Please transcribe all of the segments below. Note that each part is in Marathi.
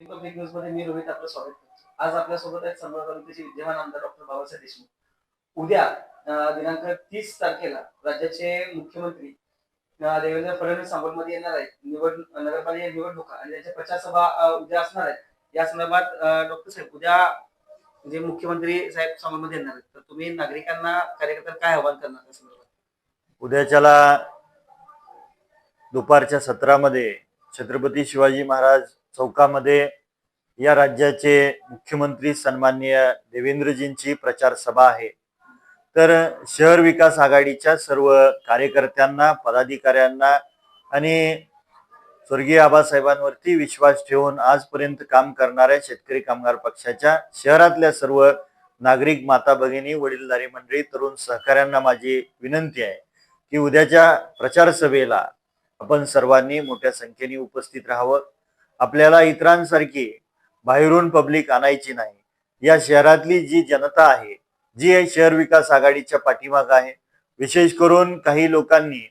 पब्लिक न्यूजमध्ये मी रोहित आपलं स्वागत करतो. आज आपल्यासोबत आहेत संभाजी तालुक्याचे विद्यमान आमदार डॉक्टर बाबासाहेब देशमुख. उद्या अं, दिनांक तीस तारखेला राज्याचे मुख्यमंत्री अं, देवेंद्र फडणवीस सांगोलमध्ये येणार आहेत. निवड नगरपालिका निवडणुका आणि त्यांच्या प्रचार सभा अं, उद्या असणार आहेत. या संदर्भात डॉक्टर साहेब उद्या जे मुख्यमंत्री साहेब सांगोलमध्ये येणार आहेत तर तुम्ही नागरिकांना कार्यकर्त्यांना काय आव्हान करणार त्या संदर्भात? उद्याच्याला दुपारच्या सत्रामध्ये छत्रपती शिवाजी महाराज चौकामध्ये या राज्याचे मुख्यमंत्री सन्माननीय देवेंद्रजींची प्रचार सभा आहे. तर शहर विकास आघाडीच्या सर्व कार्यकर्त्यांना पदाधिकाऱ्यांना आणि स्वर्गीय आबासाहेबांवरती विश्वास ठेवून आजपर्यंत काम करणाऱ्या शेतकरी कामगार पक्षाच्या शहरातल्या सर्व नागरिक माता भगिनी वडीलधारी मंडळी तरुण सहकाऱ्यांना माझी विनंती आहे की उद्याच्या प्रचार सभेला आपण सर्वांनी मोठ्या संख्येने उपस्थित राहावं. आपल्याला इतरांसारखी बाहेरून पब्लिक आणायची नाही. या शहरातली जी जनता आहे जी आहे शहर विकास आघाडीच्या पाठीमाग आहे विशेष करून काही लोकांनी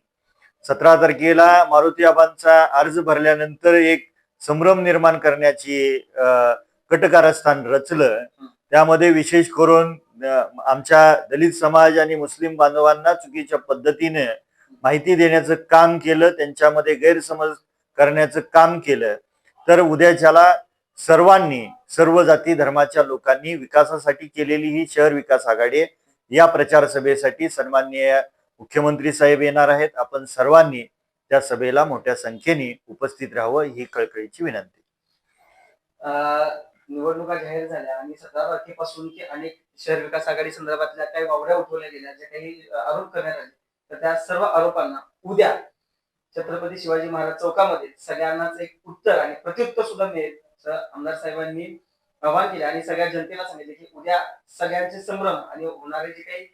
सतरा तारखेला मारुती आबांचा अर्ज भरल्यानंतर एक संभ्रम निर्माण करण्याची कटकारस्थान रचलं. त्यामध्ये विशेष करून आमच्या दलित समाज आणि मुस्लिम बांधवांना चुकीच्या पद्धतीने माहिती देण्याचं काम केलं त्यांच्यामध्ये गैरसमज करण्याचं काम केलं. तर उद्याच्याला सर्वांनी सर्व जाती धर्माच्या लोकांनी विकासासाठी केलेली ही शहर विकास आघाडी आहे. या प्रचार सभेसाठी सन्माननीय मुख्यमंत्री साहेब येणार आहेत. आपण सर्वांनी त्या सभेला मोठ्या संख्येने उपस्थित राहावं ही कळकळीची विनंती. अं, निवडणुका जाहीर झाल्या आणि सतरा तारखेपासून की अनेक शहर विकास आघाडी संदर्भातल्या काही वावड्या उठवल्या गेल्या ज्या काही आरोप करण्यात आले. तर त्या सर्व आरोपांना उद्या छत्रपती शिवाजी महाराज चौकामध्ये सगळ्यांनाच एक उत्तर आणि प्रत्युत्तर सुद्धा मिळेल असं आमदार साहेबांनी आव्हान केले. आणि सगळ्या जनतेला सांगितले की उद्या सगळ्यांचे संभ्रम आणि होणारे जे काही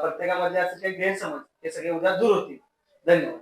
प्रत्येकामधले असे काही गैरसमज हे सगळे उद्या दूर होतील. धन्यवाद.